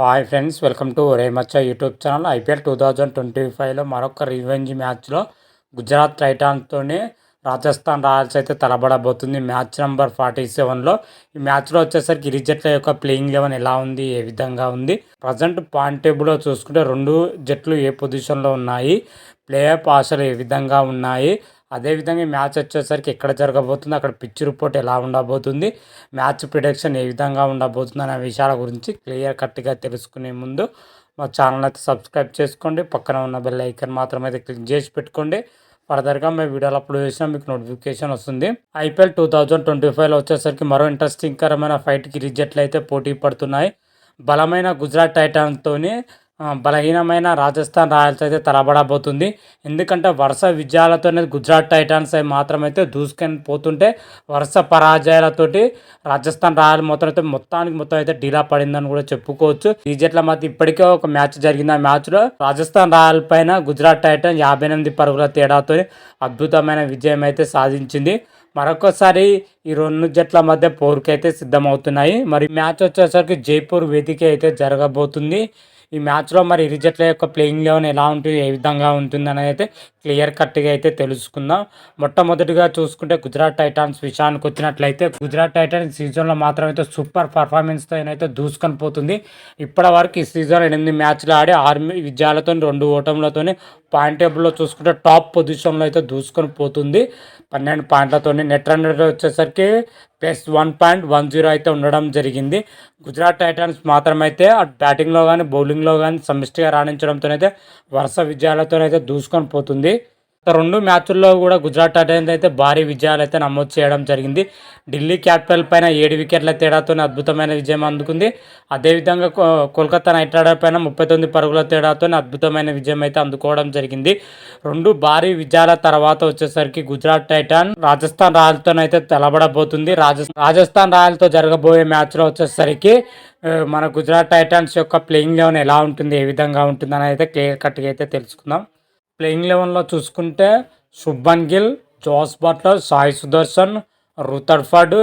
Hi friends welcome to రేమచ్చ YouTube channel IPL two thousand twenty ఫైవ్లో మరొక revenge మ్యాచ్లో Gujarat టైటాన్స్తోనే Rajasthan Royals అయితే తలబడబోతుంది. మ్యాచ్ నెంబర్ ఫార్టీ సెవెన్లో ఈ మ్యాచ్లో వచ్చేసరికి ఇరు జట్ల యొక్క ప్లేయింగ్ లెవెన్ ఎలా ఉంది? ఏ విధంగా ఉంది? ప్రజెంట్ పాయింట్ టేబుల్లో చూసుకుంటే రెండు జట్లు ఏ పొజిషన్లో ఉన్నాయి? ప్లే ఆఫ్ ఆశలు ఏ విధంగా ఉన్నాయి? అదేవిధంగా మ్యాచ్ వచ్చేసరికి ఎక్కడ జరగబోతుంది అక్కడ పిచ్ రిపోర్ట్ ఎలా ఉండబోతుంది మ్యాచ్ ప్రిడిక్షన్ ఏ విధంగా ఉండబోతుంది అనే విషయాల గురించి క్లియర్ కట్గా తెలుసుకునే ముందు మా ఛానల్ అయితే సబ్స్క్రైబ్ చేసుకోండి. పక్కన ఉన్న బెల్ ఐకన్ మాత్రం అయితే క్లిక్ చేసి పెట్టుకోండి. ఫర్దర్గా మేము వీడియోలు అప్లోడ్ చేసినా మీకు నోటిఫికేషన్ వస్తుంది. ఐపీఎల్ టూ థౌజండ్ ట్వంటీ ఫైవ్లో వచ్చేసరికి మరో ఇంట్రెస్టింగ్ కరమైన ఫైట్కి రిజెట్లు అయితే పోటీ పడుతున్నాయి. బలమైన గుజరాత్ టైటాన్తోని బలహీనమైన రాజస్థాన్ రాయల్స్ అయితే తలబడబోతుంది. ఎందుకంటే వరుస విజయాలతోనే గుజరాత్ టైటాన్స్ అవి మాత్రమైతే దూసుకొని పోతుంటే వరుస పరాజయాలతోటి రాజస్థాన్ రాయల్ మొత్తం అయితే మొత్తానికి మొత్తం అయితే డీలా పడిందని కూడా చెప్పుకోవచ్చు. ఈ జట్ల మధ్య ఇప్పటికే ఒక మ్యాచ్ జరిగింది. ఆ మ్యాచ్లో రాజస్థాన్ రాయల్ పైన గుజరాత్ టైటన్ యాభై ఎనిమిది పరుగుల తేడాతో అద్భుతమైన విజయం అయితే సాధించింది. మరొకసారి ఈ రెండు జట్ల మధ్య పోరుకైతే సిద్ధమవుతున్నాయి. మరి మ్యాచ్ వచ్చేసరికి జైపూర్ వేదిక అయితే జరగబోతుంది. ఈ మ్యాచ్లో మరి ఇరు జట్ల యొక్క ప్లేయింగ్ లెవెన్ ఎలా ఉంటుంది ఏ విధంగా ఉంటుంది అనేది అయితే క్లియర్ కట్గా అయితే తెలుసుకుందాం. మొట్టమొదటిగా చూసుకుంటే గుజరాత్ టైటాన్స్ విషయానికి వచ్చినట్లయితే గుజరాత్ టైటాన్స్ సీజన్లో మాత్రం అయితే సూపర్ పర్ఫార్మెన్స్తో అయితే దూసుకొని పోతుంది. ఇప్పటి వరకు ఈ సీజన్ ఎనిమిది మ్యాచ్లు ఆడి ఆరు విజయాలతో రెండు ఓటములతోనే పాయింట్ టేబుల్లో చూసుకుంటే టాప్ పొజిషన్లో అయితే దూసుకొని పోతుంది. పన్నెండు పాయింట్లతోనే నెట్ రన్ వచ్చేసరికి plus one point one zero అయితే ఉండడం జరిగింది. గుజరాత్ టైటన్స్ మాత్రమైతే బ్యాటింగ్లో కానీ బౌలింగ్లో కానీ సమిష్టిగా రాణించడంతోనైతే వరుస విజయాలతోనైతే దూసుకొని పోతుంది. రెండు మ్యాచ్ల్లో కూడా గుజరాత్ టైటన్స్ అయితే భారీ విజయాలు అయితే నమోదు చేయడం జరిగింది. ఢిల్లీ క్యాపిటల్ పైన ఏడు వికెట్ల తేడాతో అద్భుతమైన విజయం అందుకుంది. అదేవిధంగా కోల్కతా నైట్ రైడర్ పైన ముప్పై తొమ్మిది పరుగుల తేడాతో అద్భుతమైన విజయం అయితే అందుకోవడం జరిగింది. రెండు భారీ విజయాల తర్వాత వచ్చేసరికి గుజరాత్ టైటాన్ రాజస్థాన్ రాయల్తో అయితే తెలబడబోతుంది. రాజస్థాన్ రాయల్తో జరగబోయే మ్యాచ్లో వచ్చేసరికి మన గుజరాత్ టైటాన్స్ యొక్క ప్లేయింగ్ లెవెన్ ఎలా ఉంటుంది ఏ విధంగా ఉంటుంది అని అయితే క్లియర్ కట్గా అయితే తెలుసుకుందాం. ప్లేయింగ్ లెవెన్లో చూసుకుంటే Shubman Gill Jos Buttler Sai Sudharsan Rutherford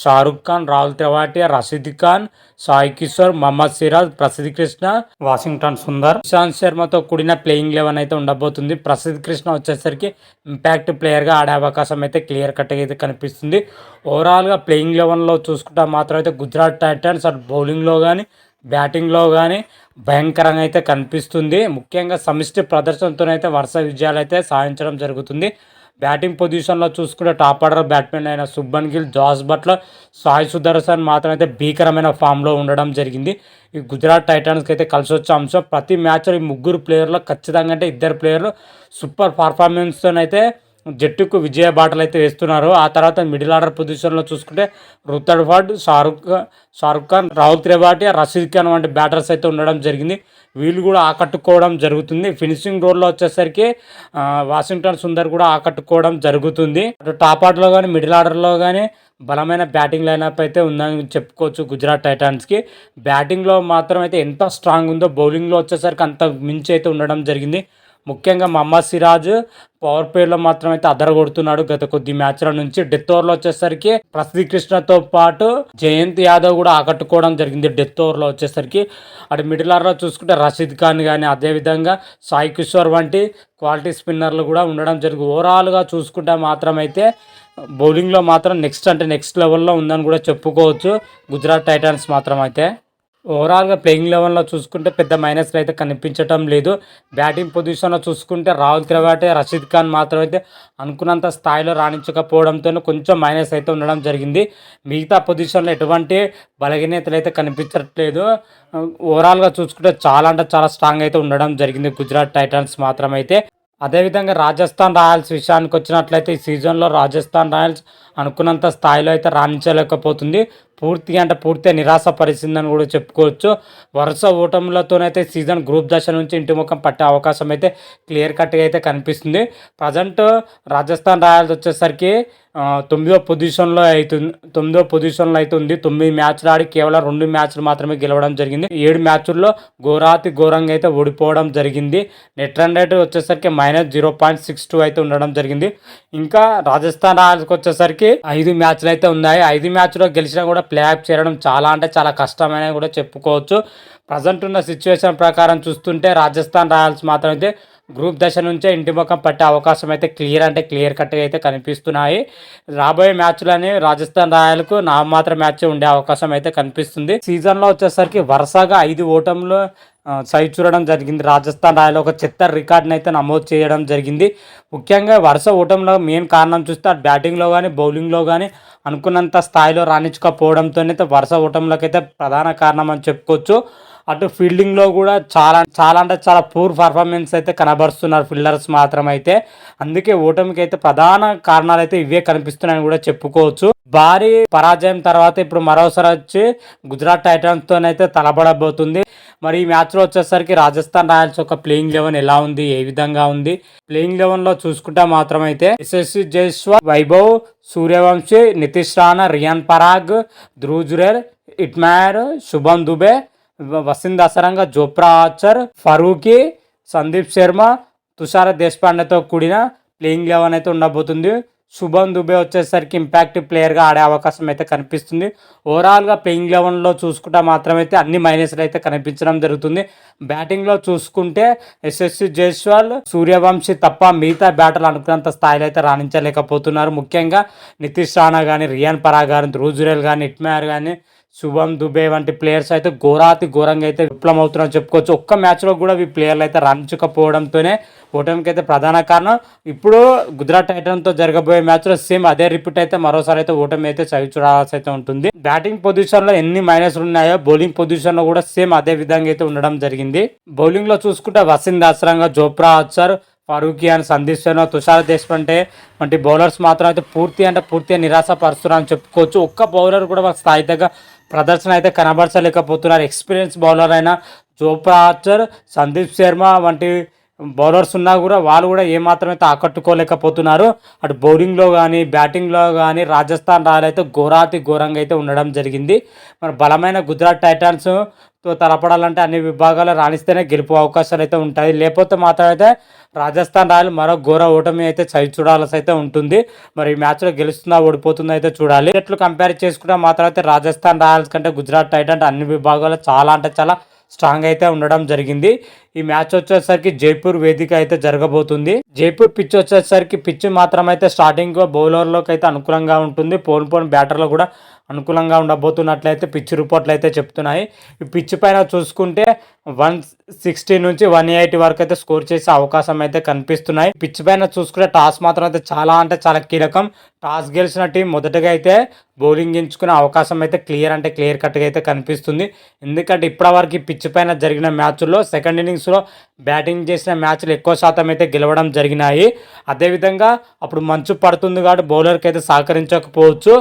Shahrukh Khan Rahul త్రివాటి Rashid Khan Sai Kishore Mohammed Siraj Prasidh Krishna Washington Sundar. Ishant శర్మతో కూడిన ప్లేయింగ్ లెవెన్ అయితే ఉండబోతుంది. ప్రసిద్ధ్ కృష్ణ వచ్చేసరికి ఇంపాక్ట్ ప్లేయర్గా ఆడే అవకాశం అయితే క్లియర్ కట్గా అయితే కనిపిస్తుంది. ఓవరాల్గా ప్లేయింగ్ లెవెన్లో చూసుకుంటే మాత్రం అయితే గుజరాత్ టైటన్స్ అటు బౌలింగ్లో కానీ బ్యాటింగ్లో కానీ భయంకరంగా అయితే కనిపిస్తుంది. ముఖ్యంగా సమిష్టి ప్రదర్శనతోనైతే వరుస విజయాలు అయితే సాధించడం జరుగుతుంది. బ్యాటింగ్ పొజిషన్లో చూసుకుంటే టాప్ ఆర్డర్ బ్యాట్స్మెన్ అయిన సుబ్బన్ గిల్ జాస్ బట్లర్ సాయి సుదర్శన్ మాత్రం అయితే భీకరమైన ఫామ్లో ఉండడం జరిగింది. ఈ గుజరాత్ టైటాన్స్కి అయితే కలిసి వచ్చే అంశం ప్రతి మ్యాచ్లో ఈ ముగ్గురు ప్లేయర్లు ఖచ్చితంగా అంటే ఇద్దరు ప్లేయర్లు సూపర్ పర్ఫార్మెన్స్తోనైతే జట్టుకు విజయ బాటలు అయితే వేస్తున్నారు. ఆ తర్వాత మిడిల్ ఆర్డర్ పొజిషన్లో చూసుకుంటే రుతర్ఫర్డ్ షారుఖ్ షారుఖ్ ఖాన్ రాహుల్ త్రిపాఠి రషీద్ ఖాన్ వంటి బ్యాటర్స్ అయితే ఉండడం జరిగింది. వీళ్ళు కూడా ఆకట్టుకోవడం జరుగుతుంది. ఫినిషింగ్ రోడ్లో వచ్చేసరికి వాషింగ్టన్ సుందర్ కూడా ఆకట్టుకోవడం జరుగుతుంది. అటు టాప్ ఆర్డర్లో కానీ మిడిల్ ఆర్డర్లో కానీ బలమైన బ్యాటింగ్ లైనప్ అయితే ఉందని చెప్పుకోవచ్చు గుజరాత్ టైటాన్స్కి బ్యాటింగ్లో మాత్రం అయితే ఎంత స్ట్రాంగ్ ఉందో బౌలింగ్లో వచ్చేసరికి అంత మించి అయితే ఉండడం జరిగింది. ముఖ్యంగా మహమ్మద్ సిరాజ్ పవర్ ప్లేలో మాత్రం అయితే అదరగొడుతున్నాడు. గత కొద్ది మ్యాచ్ల నుంచి డెత్ ఓవర్లో వచ్చేసరికి ప్రసిద్ధి కృష్ణతో పాటు జయంత్ యాదవ్ కూడా ఆకట్టుకోవడం జరిగింది డెత్ ఓవర్లో వచ్చేసరికి. అటు మిడిల్ ఆర్లో చూసుకుంటే రషీద్ ఖాన్ కానీ అదేవిధంగా సాయి కిషోర్ వంటి క్వాలిటీ స్పిన్నర్లు కూడా ఉండడం జరిగింది. ఓవరాల్గా చూసుకుంటే మాత్రం అయితే బౌలింగ్లో మాత్రం నెక్స్ట్ అంటే నెక్స్ట్ లెవెల్లో ఉందని కూడా చెప్పుకోవచ్చు. గుజరాత్ టైటాన్స్ మాత్రం అయితే ఓవరాల్గా ప్లేయింగ్ లెవెన్లో చూసుకుంటే పెద్ద మైనస్లు అయితే కనిపించటం లేదు. బ్యాటింగ్ పొజిషన్లో చూసుకుంటే రాహుల్ త్రివాటే రషీద్ ఖాన్ మాత్రమైతే అనుకున్నంత స్థాయిలో రాణించకపోవడంతో కొంచెం మైనస్ అయితే ఉండడం జరిగింది. మిగతా పొజిషన్లో ఎటువంటి బలహీనతలు అయితే కనిపించట్లేదు. ఓవరాల్గా చూసుకుంటే చాలా అంటే చాలా స్ట్రాంగ్ అయితే ఉండడం జరిగింది గుజరాత్ టైటన్స్ మాత్రమైతే. అదేవిధంగా రాజస్థాన్ రాయల్స్ విషయానికి వచ్చినట్లయితే ఈ సీజన్లో రాజస్థాన్ రాయల్స్ అనుకున్నంత స్థాయిలో అయితే రాణించలేకపోతుంది. పూర్తిగా అంటే పూర్తిగా నిరాశపరిచిందని కూడా చెప్పుకోవచ్చు. వరుస ఓటములతోనైతే సీజన్ గ్రూప్ దశ నుంచి ఇంటి ముఖం పట్టే అవకాశం అయితే క్లియర్ కట్గా అయితే కనిపిస్తుంది. ప్రజెంట్ రాజస్థాన్ రాయల్స్ వచ్చేసరికి తొమ్మిదో పొజిషన్లో అవుతుంది తొమ్మిదో పొజిషన్లో అయితే ఉంది. తొమ్మిది మ్యాచ్లు ఆడి కేవలం రెండు మ్యాచ్లు మాత్రమే గెలవడం జరిగింది. ఏడు మ్యాచ్ల్లో ఘోరాతి ఘోరంగా అయితే ఓడిపోవడం జరిగింది. నెట్ రన్ రేట్ వచ్చేసరికి minus zero point six two అయితే ఉండడం జరిగింది. ఇంకా రాజస్థాన్ రాయల్స్కి వచ్చేసరికి ఐదు మ్యాచ్లు అయితే ఉన్నాయి. ఐదు మ్యాచ్లో గెలిచినా కూడా ప్లేఅప్ చేయడం చాలా అంటే చాలా కష్టమైన కూడా చెప్పుకోవచ్చు. ప్రజెంట్ ఉన్న సిచ్యువేషన్ ప్రకారం చూస్తుంటే రాజస్థాన్ రాయల్స్ మాత్రం అయితే గ్రూప్ దశ నుంచే ఇంటి ముఖం పట్టే అవకాశం అయితే క్లియర్ అంటే క్లియర్ కట్గా అయితే కనిపిస్తున్నాయి. రాబోయే మ్యాచ్లని రాజస్థాన్ రాయల్కు నామాత్రం మ్యాచ్ ఉండే అవకాశం అయితే కనిపిస్తుంది. సీజన్లో వచ్చేసరికి వరుసగా ఐదు ఓటంలో సై చూడడం జరిగింది. రాజస్థాన్ రాయల్ ఒక చెత్త రికార్డ్ని అయితే నమోదు చేయడం జరిగింది. ముఖ్యంగా వరుస ఓటంలో మెయిన్ కారణం చూస్తే అటు బ్యాటింగ్లో కానీ బౌలింగ్లో కానీ అనుకున్నంత స్థాయిలో రాణించకపోవడంతోనైతే వరుస ఓటంలోకి అయితే ప్రధాన కారణం అని చెప్పుకోవచ్చు. అటు ఫీల్డింగ్లో కూడా చాలా చాలా అంటే చాలా పూర్ పర్ఫార్మెన్స్ అయితే కనబరుస్తున్నారు ఫీల్డర్స్ మాత్రం అయితే అందుకే ఓటమికి అయితే ప్రధాన కారణాలు అయితే ఇవే కనిపిస్తున్నాయని కూడా చెప్పుకోవచ్చు. భారీ పరాజయం తర్వాత ఇప్పుడు మరోసారి వచ్చి గుజరాత్ టైటన్స్తోనైతే తలబడబోతుంది. మరి ఈ మ్యాచ్లో వచ్చేసరికి రాజస్థాన్ రాయల్స్ ఒక ప్లేయింగ్ లెవెన్ ఎలా ఉంది? ఏ విధంగా ఉంది? ప్లేయింగ్ లెవెన్లో చూసుకుంటే మాత్రం అయితే SSC Jaiswal Vaibhav Suryavanshi Nitish Rana Riyan Parag Dhruv Hetmyer Shubham Dubey Wanindu Hasaranga Jofra Archer Farooqi Sandeep Sharma Tushar దేశపాండేతో కూడిన ప్లేయింగ్ లెవెన్ అయితే ఉండబోతుంది. శుభం దుబే వచ్చేసరికి ఇంపాక్ట్ ప్లేయర్గా ఆడే అవకాశం అయితే కనిపిస్తుంది. ఓవరాల్గా ప్లేయింగ్ లెవెన్లో చూసుకుంటే మాత్రమైతే అన్ని మైనస్లు అయితే కనిపించడం జరుగుతుంది. బ్యాటింగ్లో చూసుకుంటే ఎస్ఎస్సి జైస్వాల్ సూర్యవంశీ తప్ప మిగతా బ్యాటర్లు అనుకున్నంత స్థాయిలో అయితే రాణించలేకపోతున్నారు. ముఖ్యంగా నితీష్ రాణా కానీ రియాన్ పరా కానీ ధ్రుజురేల్ కానీ ఇట్మార్ కానీ శుభం దుబే వంటి ప్లేయర్స్ అయితే ఘోరాతి ఘోరంగా అయితే విప్లవం అవుతున్నారని చెప్పుకోవచ్చు. ఒక్క మ్యాచ్లో కూడా ఈ ప్లేయర్లు అయితే రంచుకపోవడంతోనే ఓటమికి అయితే ప్రధాన కారణం. ఇప్పుడు గుజరాత్ టైటన్తో జరగబోయే మ్యాచ్లో సేమ్ అదే రిపీట్ అయితే మరోసారి అయితే ఓటమి అయితే చవి చూడాల్సి అయితే ఉంటుంది. బ్యాటింగ్ పొజిషన్లో ఎన్ని మైనస్లు ఉన్నాయో బౌలింగ్ పొజిషన్లో కూడా సేమ్ అదే విధంగా అయితే ఉండడం జరిగింది. బౌలింగ్లో చూసుకుంటే వసీం దాసరంగా జోప్రా అచ్చర్ అని సందీప్ శర్మ తుషార్ దేశపాండే వంటి బౌలర్స్ మాత్రం అయితే పూర్తి అంటే పూర్తిగా నిరాశపరుస్తున్నారని చెప్పుకోవచ్చు. ఒక్క బౌలర్ కూడా వాళ్ళ స్థాయి దగ్గర ప్రదర్శన అయితే కనబరచలేకపోతున్నారు. ఎక్స్పీరియన్స్ బౌలర్ అయిన జోప్రా ఆర్చర్ సందీప్ శర్మ వంటి బౌలర్స్ ఉన్నా కూడా వాళ్ళు కూడా ఏమాత్రం అయితే ఆకట్టుకోలేకపోతున్నారు. అటు బౌలింగ్లో కానీ బ్యాటింగ్లో కానీ రాజస్థాన్ రాయల్ అయితే ఘోరాతి ఘోరంగా అయితే ఉండడం జరిగింది. మరి బలమైన గుజరాత్ టైటాన్స్ తలపడాలంటే అన్ని విభాగాలు రాణిస్తేనే గెలుపు అవకాశాలు అయితే ఉంటాయి. లేకపోతే మాత్రం అయితే రాజస్థాన్ రాయల్ మరో ఘోర ఓటమి అయితే చవి చూడాల్సి అయితే ఉంటుంది. మరి ఈ మ్యాచ్లో గెలుస్తుందా ఓడిపోతుందా అయితే చూడాలి. ఎట్లు కంపేర్ చేసుకుంటే మాత్రం అయితే రాజస్థాన్ రాయల్స్ కంటే గుజరాత్ టైటన్స్ అన్ని విభాగాలు చాలా అంటే చాలా స్ట్రాంగ్ అయితే ఉండడం జరిగింది. ఈ మ్యాచ్ వచ్చేసరికి జైపూర్ వేదిక అయితే జరగబోతుంది. జైపూర్ పిచ్ వచ్చేసరికి పిచ్ మాత్రం అయితే స్టార్టింగ్ బౌలర్లోకి అయితే అనుకూలంగా ఉంటుంది. పోన్ పోన్ బ్యాటర్లో కూడా అనుకూలంగా ఉండబోతున్నట్లయితే పిచ్ రిపోర్ట్లు అయితే చెప్తున్నాయి. ఈ పిచ్ పైన చూసుకుంటే వన్ సిక్స్టీ నుంచి వన్ ఎయిటీ వరకు అయితే స్కోర్ చేసే అవకాశం అయితే కనిపిస్తున్నాయి. పిచ్ పైన చూసుకుంటే టాస్ మాత్రం అయితే చాలా అంటే చాలా కీలకం. టాస్ గెలిచిన టీం మొదటగా అయితే బౌలింగ్ ఎంచుకునే అవకాశం అయితే క్లియర్ అంటే క్లియర్ కట్గా అయితే కనిపిస్తుంది. ఎందుకంటే ఇప్పటివరకు పిచ్ పైన జరిగిన మ్యాచ్ల్లో సెకండ్ ఇన్నింగ్స్లో బ్యాటింగ్ చేసిన మ్యాచ్లు ఎక్కువ శాతం అయితే గెలవడం జరిగినాయి. అదేవిధంగా అప్పుడు మంచు పడుతుంది కాబట్టి బౌలర్కి అయితే సహకరించకపోవచ్చు.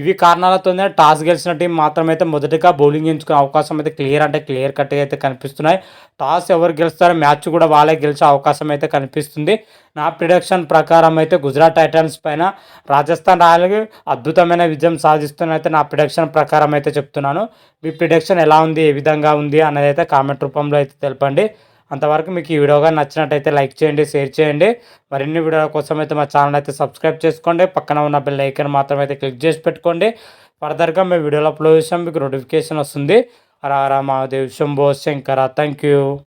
ఇవి కారణాలతోనే టాస్ గెలిచిన టీం మాత్రమైతే మొదటగా బౌలింగ్ ఎంచుకునే అవకాశం అయితే క్లియర్ అంటే క్లియర్ కట్గా అయితే కనిపిస్తున్నాయి. టాస్ ఎవరు గెలుస్తారో మ్యాచ్ కూడా వాళ్ళే గెలిచే అవకాశం అయితే కనిపిస్తుంది. నా ప్రిడక్షన్ ప్రకారం అయితే గుజరాత్ టైటన్స్ పైన రాజస్థాన్ రాయల్కి అద్భుతమైన విజయం సాధిస్తున్నైతే నా ప్రిడక్షన్ ప్రకారం అయితే చెప్తున్నాను. మీ ప్రిడక్షన్ ఎలా ఉంది? ఏ విధంగా ఉంది? అనేది అయితే కామెంట్ రూపంలో అయితే తెలపండి. అంతవరకు మీకు ఈ వీడియోగా నచ్చినట్టయితే లైక్ చేయండి షేర్ చేయండి. మరిన్ని వీడియోల కోసం అయితే మా ఛానల్ అయితే సబ్స్క్రైబ్ చేసుకోండి. పక్కన ఉన్న బెల్ ఐకన్ మాత్రం అయితే క్లిక్ చేసి పెట్టుకోండి. ఫర్దర్గా మేము వీడియోలో అప్లోడ్ చేసాం మీకు నోటిఫికేషన్ వస్తుంది. Hara Hara Mahadev Shambho Shankara thank you